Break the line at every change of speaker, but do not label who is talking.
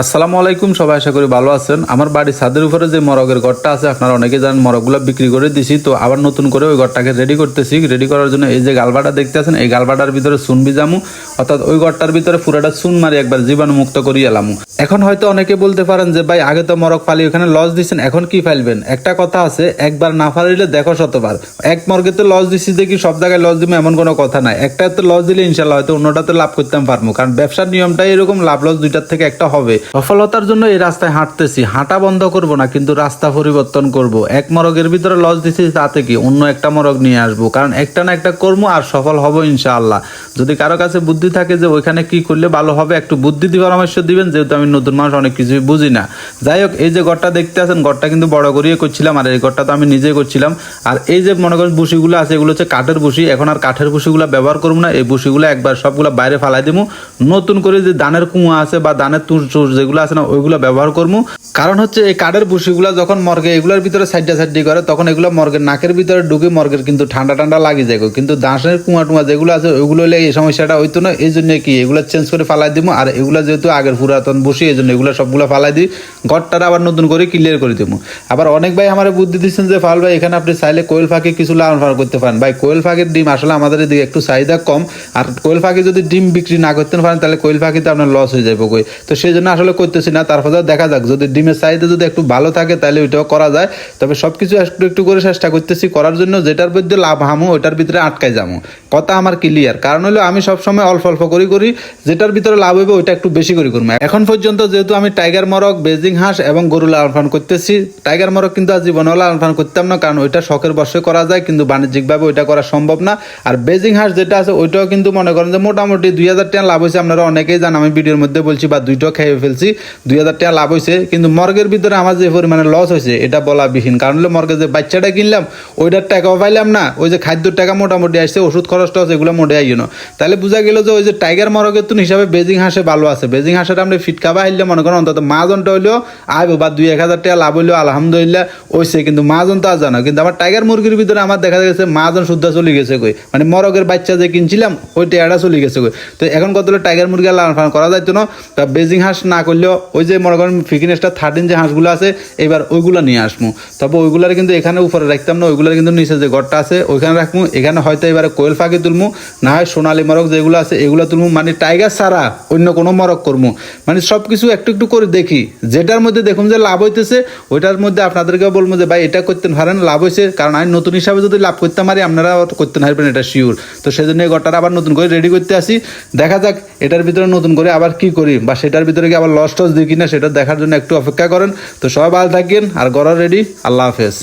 আসসালামু আলাইকুম, সবাই আশা করি ভালো আছেন। আমার বাড়ির ছাদের উপরে যে মরগের ঘরটা আছে, আপনারা অনেকে জানেন, মরগগুলো বিক্রি করে দিছি। তো আবার নতুন করে ওই ঘরটাকে রেডি করতেছি। রেডি করার জন্য এই যে গালবাটা দেখতে আছেন, এই গালবাটার ভিতরে চুন বিজামু অর্থাৎ ওই ঘরটার ভিতরে পুরাটা চুন মারি একবার জীবাণু মুক্ত করি এলামু। এখন হয়তো অনেকে বলতে পারেন যে, ভাই, আগে তো মরগ পালি, ওখানে লস দিচ্ছেন এখন কি ফাইলবেন? একটা কথা আছে, একবার না ফালিলে দেখো শতবার। এক মর্গেতে লস দিচ্ছি দেখি সব জায়গায় লস দিব এমন কোনো কথা নাই। একটা তো লস দিলে ইনশাল্লাহ হয়তো অন্যটাতে লাভ করতে পারব কারণ ব্যবসার নিয়মটাই এরকম লাভ লস দুইটার থেকে একটা হবে। সফলতার জন্য এই রাস্তায় হাঁটতেছি। হাঁটা বন্ধ করব না, কিন্তু রাস্তা পরিবর্তন করব। এক মরগের ভিতরে লজ দিচ্ছি তাতে কি? অন্য একটা মরগ নিয়ে আসব। কারণ একটা না একটা কর্ম আর সফল হব ইনশাআল্লাহ। যদি কারও কাছে বুদ্ধি থাকে যে ওইখানে কি করলে ভালো হবে, একটু বুদ্ধি দিয়ে পরামর্শ দিবেন। যেহেতু আমি নতুন মানুষ, অনেক কিছুই বুঝি না। যাই হোক এই যে ঘরটা দেখতে আছেন, ঘরটা কিন্তু বড় করিয়ে করছিলাম, আর এই ঘরটা তো আমি নিজেই করছিলাম। আর এই যে মনে করেন বুসিগুলো আছে, এগুলো হচ্ছে কাঠের বুসি এখন আর কাঠের বুসিগুলো ব্যবহার করব না, এই বুসিগুলো একবার সবগুলো বাইরে ফালাই দিব। নতুন করে যে ধানের কুয়া আছে বা ধানের তুষ টুস যেগুলো আছে না, ওইগুলো ব্যবহার করব। কারণ হচ্ছে এই কাঠের বুসিগুলো যখন মর্গে, এগুলোর ভিতরে সাইডা সাইডি করে, তখন এগুলো মর্গের নাকের ভিতরে ঢুকে মর্গের কিন্তু ঠান্ডা ঠান্ডা লাগে যায় কিন্তু দাঁশের কুয়া টুয়া যেগুলো আছে, ওইগুলো হলে এই সমস্যাটা হইতো না। এই জন্য কি, এগুলো চেঞ্জ করে ফালাই দিব। আর এগুলো যেহেতু আগের পুরাতন বসি এই জন্য এগুলো সবগুলো ফালাই দিই। ঘরটারা আবার নতুন করে ক্লিয়ার করে দেবো। আবার অনেক ভাই আমার বুদ্ধি দিচ্ছেন যে ফাল ভাই, এখানে আপনি চাইলে কোয়েল ফাঁকে কিছু লালন পালন করতে পারেন। ভাই, কোয়েল ফাঁকের ডিম আসলে আমাদের এদিকে একটু চাহিদা কম। আর কোয়েল ফাঁকে যদি ডিম বিক্রি না করতে পারেন, তাহলে কোয়েল ফাঁকিতে আপনার লস হয়ে যাবে কই তো সেই জন্য আসলে করতেছি না। তারপরে দেখা যাক, যদি ডিমের চাহিদা যদি একটু ভালো থাকে, তাহলে ওইটাও করা যায়। তবে সব কিছু একটু একটু করে চেষ্টা করতেছি। করার জন্য যেটার মধ্যে লাভ হামো, ওইটার ভিতরে আটকাই যাব কথা আমার ক্লিয়ার কারণ হলো আমি সবসময় অল্প অল্প করি করি। যেটার ভিতরে লাভ হবে ওইটা একটু বেশি করে করব। এখন পর্যন্ত যেহেতু আমি টাইগার মরক বেজিং হাঁস এবং গরু লালন পালন করতেছি। টাইগার মরক কিন্তু আজ জীবনেও লালন পালন করতাম না, কারণ ওইটা শখের বসে করা যায়, কিন্তু বাণিজ্যিকভাবে ওইটা করা সম্ভব না। আর বেজিং হাঁস যেটা আছে, ওইটাও কিন্তু মনে করেন যে মোটামুটি দুই হাজার টাকা লাভ হয়েছে। আপনারা অনেকেই জান আমি ভিডিওর মধ্যে বলছি বা দুইটাও খেয়ে ফেলছি, দুই হাজার টাকা লাভ হয়েছে। কিন্তু মর্গের ভিতরে আমার যে পরিমাণে লস হয়েছে, এটা বলা বিহীন কারণ হলো মর্গে যে বাচ্চাটা কিনলাম, ওইটার টাকাও পাইলাম না, ওই যে খাদ্যর টাকা মোটামুটি আসছে, ওষুধ খরচটা আছে, এগুলো মোটে আইন তাহলে বোঝা গেল যে ওই যে টাইগার মরগের তুন হিসাবে বেজিং হাঁসে ভালো আছে। বেজিং হাঁসের আপনি ফিট খাবা মনে করেন, অন্তত মাজনটা হইলেও আইবো বা দুই এক হাজার টাকা লাভ হইলেও আলহামদুলিল্লাহ ওইসে কিন্তু মাজন তো আর জানো। কিন্তু আমার টাইগার মুরগির ভিতরে আমার দেখা গেছে মাজন শুদ্ধ চলে গেছে কই। মানে মরগের বাচ্চা যে কিনছিলাম, ওই টেয়াটা চলে গেছে কই। তো এখন কত টাইগার মুরগি লালন পালন করা যাইতো না। তা বেজিং হাঁস না করলেও ওই যে মনে ফিকিনেসটা থার্টিন যে হাঁসগুলো আছে, এবার ওইগুলো নিয়ে আসব তবে ওইগুলার কিন্তু এখানে উপরে রাখতাম না, ওইগুলার কিন্তু নিচে যে ঘরটা আছে, ওইখানে রাখব এখানে হয়তো এবারে কোয়েল ফাঁকি তুলমু, না হয় সোনালি মরক যেগুলো আছে, এগুলো তুলমু। মানে টাইগার ছাড়া অন্য কোনো মরক করব মানে সব কিছু একটু একটু করে দেখি যেটার মধ্যে দেখুন যে লাভ হইতেছে, ওইটার মধ্যে আপনাদেরকে বলব যে, ভাই, এটা করতে পারেন লাভ হয়েছে কারণ আমি নতুন হিসাবে যদি লাভ করতে পারি, আপনারা করতে পারবেন, এটা শিওর তো সেই জন্য ঘরটার আবার নতুন করে রেডি করতে আসি। দেখা যাক, এটার ভিতরে নতুন করে আবার কি করি, বা সেটার ভিতরে কি আবার লস টস দিই কিনা, সেটা দেখার জন্য একটু অপেক্ষা করেন। তো সবাই ভালো থাকেন, আর গড়া রেডি আল্লাহ হাফেজ।